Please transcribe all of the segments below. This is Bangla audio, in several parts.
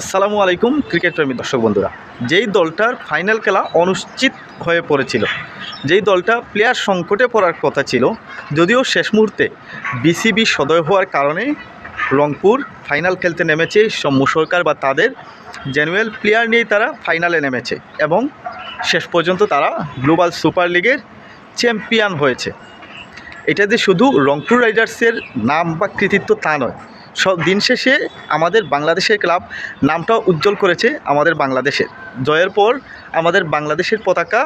আসসালামু আলাইকুম, ক্রিকেট প্রেমী দর্শক বন্ধুরা। যেই দলটার ফাইনাল খেলা অনিশ্চিত হয়ে পড়েছিল, যেই দলটা প্লেয়ার সংকটে পড়ার কথা ছিল, যদিও শেষ মুহূর্তে বিসিবি সদয় হওয়ার কারণে রংপুর ফাইনাল খেলতে নেমেছে। সম্মু সরকার বা তাদের জেনুয়েল প্লেয়ার নিয়েই তারা ফাইনালে নেমেছে এবং শেষ পর্যন্ত তারা গ্লোবাল সুপার লিগের চ্যাম্পিয়ন হয়েছে। এটা যে শুধু রংপুর রাইডার্সের নাম বা কৃতিত্ব তা নয় সব দিন শেষে আমাদের বাংলাদেশের ক্লাব নামটাও উজ্জ্বল করেছে আমাদের বাংলাদেশের। জয়ের পর আমাদের বাংলাদেশের পতাকা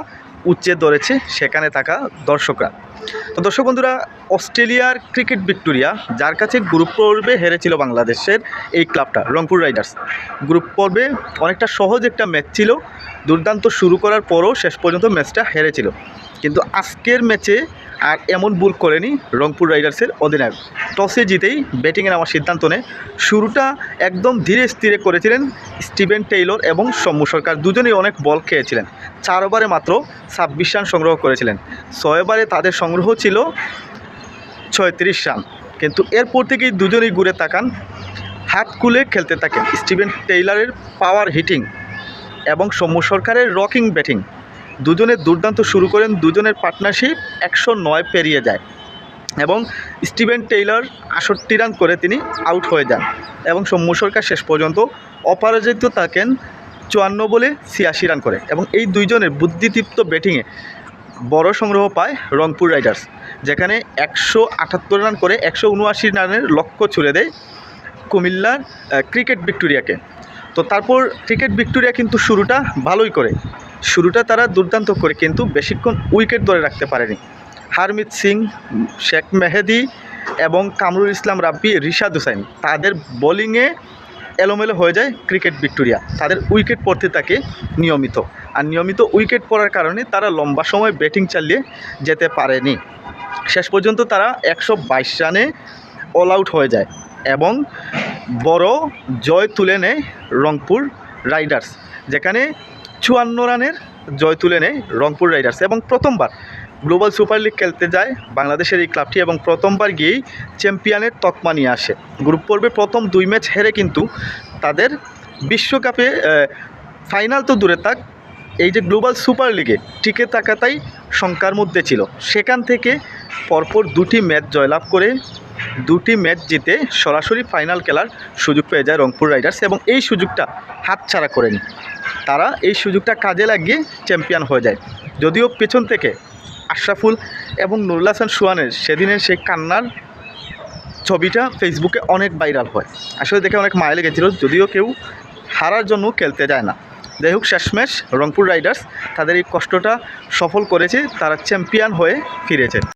উচ্চে ধরেছে সেখানে থাকা দর্শকরা। তো দর্শক বন্ধুরা, অস্ট্রেলিয়ার ক্রিকেট ভিক্টোরিয়া, যার কাছে গ্রুপ পর্বে হেরেছিল বাংলাদেশের এই ক্লাবটা, রংপুর রাইডার্স। গ্রুপ পর্বে অনেকটা সহজ একটা ম্যাচ ছিল। দুর্দান্ত শুরু করার পরও শেষ পর্যন্ত ম্যাচটা হেরেছিল। কিন্তু আজকের ম্যাচে আর এমন ভুল করেনি রংপুর রাইডার্সের অধিনায়ক। টসে জিতেই ব্যাটিংয়ে নেওয়ার সিদ্ধান্ত নেয়। শুরুটা একদম ধীরে স্থিরে করেছিলেন স্টিভেন টেইলর এবং সৌম্য সরকার। দুজনেই অনেক বল খেয়েছিলেন। চার ওভারে মাত্র ছাব্বিশ রান সংগ্রহ করেছিলেন। ছয় ওভারে তাদের সংগ্রহ ছিল ছয়ত্রিশ রান। কিন্তু এরপর থেকেই দুজনেই ঘুরে তাকান। হাত কুলে খেলতে থাকেন স্টিভেন টেইলারের পাওয়ার হিটিং এবং সৌম্য সরকারের রকিং ব্যাটিং দুজনে দুর্দান্ত শুরু করেন, দুজনের পার্টনারশিপ একশো নয় পেরিয়ে যায়। এবং স্টিভেন টেইলর আষট্টি রান করে তিনি আউট হয়ে যান। এবং সৌম্য সরকার শেষ পর্যন্ত অপরাজিত থাকেন চুয়ান্ন বলে ছিয়াশি রান করে। এবং এই দুইজনের বুদ্ধিদীপ্ত ব্যাটিংয়ে বড় সংগ্রহ পায় রংপুর রাইডার্স, যেখানে একশো আটাত্তর রান করে একশো উনআশি রানের লক্ষ্য ছুড়ে দেয় কুমিল্লার ক্রিকেট ভিক্টোরিয়াকে। তো তারপর ক্রিকেট ভিক্টোরিয়া কিন্তু শুরুটা ভালোই করে। শুরুটা তারা দুর্দান্ত করে, কিন্তু বেশিক্ষণ উইকেট ধরে রাখতে পারেনি। হারমিত সিং, শেখ মেহেদি এবং কামরুল ইসলাম রাব্বি, রিশাদ হুসাইন, তাদের বোলিংয়ে এলোমেলো হয়ে যায় ক্রিকেট ভিক্টোরিয়া। তাদের উইকেট পড়তে থাকে নিয়মিত। আর নিয়মিত উইকেট পড়ার কারণে তারা লম্বা সময় ব্যাটিং চালিয়ে যেতে পারেনি। শেষ পর্যন্ত তারা একশো বাইশ রানে অল আউট হয়ে যায় এবং বড় জয় তুলে নেয় রংপুর রাইডার্স, যেখানে চুয়ান্ন রানের জয় তুলে নেয় রংপুর রাইডার্স এবং প্রথমবার গ্লোবাল সুপার লিগ খেলতে যায় বাংলাদেশের এই ক্লাবটি এবং প্রথমবার গিয়েই চ্যাম্পিয়নের তকমা নিয়ে আসে। গ্রুপ পর্বে প্রথম দুই ম্যাচ হেরে কিন্তু তাদের বিশ্বকাপে ফাইনাল তো দূরে থাক, এই যে গ্লোবাল সুপার লিগে টিকে থাকাটাই শঙ্কার মধ্যে ছিল। সেখান থেকে পরপর দুটি ম্যাচ জয়লাভ করে দুটি ম্যাচ জিতে সরাসরি ফাইনাল খেলার সুযোগ পেয়ে যায় রংপুর রাইডার্স এবং এই সুযোগটা হাতছাড়া করেনি। তারা এই সুযোগটা কাজে লাগিয়ে চ্যাম্পিয়ন হয়ে যায়। যদিও পেছন থেকে আশরাফুল এবং নুরুল হাসান সুয়ানের সেদিনের সেই কান্নার ছবিটা ফেসবুকে অনেক ভাইরাল হয়। আসলে দেখে অনেক মায়া লেগেছিল, যদিও কেউ হারার জন্য খেলতে যায় না। যাই হোক, শেষমেশ রংপুর রাইডার্স তাদের এই কষ্টটা সফল করেছে, তারা চ্যাম্পিয়ন হয়ে ফিরেছে।